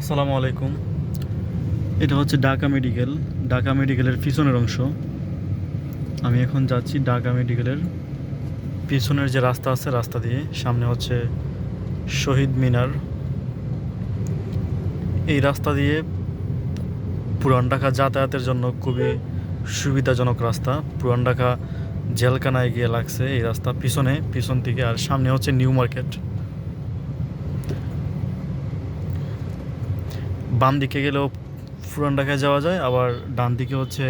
আসসালামু আলাইকুম। এটা হচ্ছে ঢাকা মেডিকেল। ঢাকা মেডিকেলের পিছনের অংশ। আমি এখন যাচ্ছি ঢাকা মেডিকেলের পিছনের যে রাস্তা আছে, রাস্তা দিয়ে। সামনে হচ্ছে শহীদ মিনার। এই রাস্তা দিয়ে পুরান ঢাকা যাতায়াতের জন্য খুবই সুবিধাজনক রাস্তা। পুরান ঢাকা জেলখানায় গিয়ে লাগছে এই রাস্তা পিছনে, পিছন থেকে, আর সামনে হচ্ছে নিউ মার্কেট। বাম দিকে গেলেও পুরান ঢাকায় যাওয়া যায়, আবার ডান দিকে হচ্ছে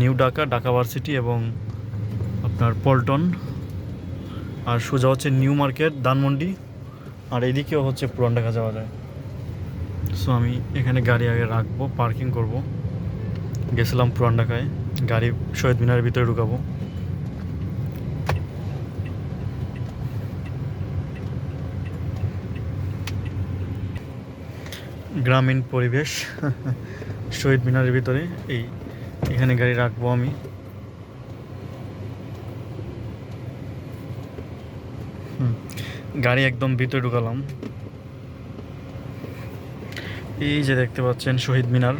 নিউ ঢাকা ঢাকা ভার্সিটি এবং আপনার পল্টন। আর সোজা হচ্ছে নিউ মার্কেট, ধানমন্ডি, আর এদিকেও হচ্ছে পুরান ঢাকা যাওয়া যায়। সো আমি এখানে গাড়ি আগে রাখব, পার্কিং করব। গেছিলাম পুরান ঢাকায়, গাড়ি শহীদ মিনারের ভিতরে ঢুকাবো। গ্রামীণ পরিবেশ, শহীদ মিনারের ভিতরে এই, এখানে গাড়ি রাখব আমি। গাড়ি একদম ভিতরে ঢুকালাম। এই যে দেখতে পাচ্ছেন শহীদ মিনার।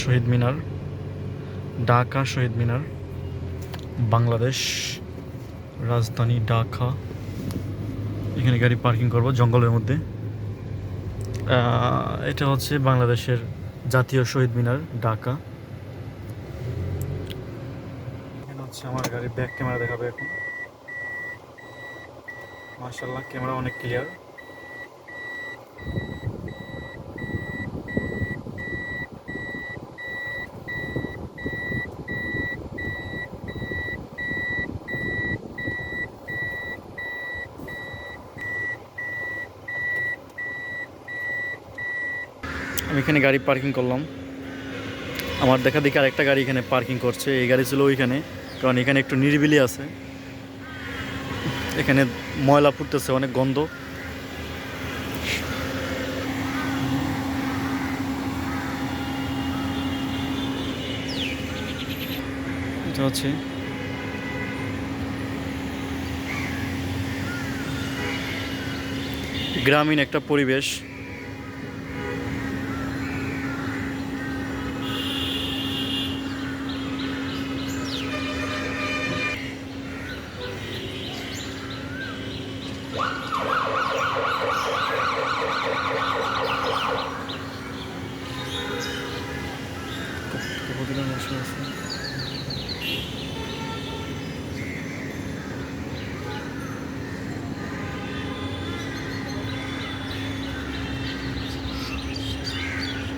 শহীদ মিনার, ঢাকা শহীদ মিনার, বাংলাদেশ, রাজধানী ঢাকা। এখানে গাড়ি পার্কিং করব জঙ্গলের মধ্যে। এটা হচ্ছে বাংলাদেশের জাতীয় শহীদ মিনার, ঢাকা। এখানে হচ্ছে আমার গাড়ির ব্যাক ক্যামেরা দেখাবে এখন। মার্শাল্লাহ ক্যামেরা অনেক ক্লিয়ার আমি এখানে গাড়ি পার্কিং করলাম। আমার দেখা দেখি আরেকটা গাড়ি এখানে পার্কিং করছে। এই গাড়ি ছিল ওইখানে, কারণ এখানে একটু নিরিবিলি আছে। এখানে ময়লা ফুটতেছে, অনেক গন্ধ। হচ্ছে গ্রামীণ একটা পরিবেশ। Kapıdan aşağısına.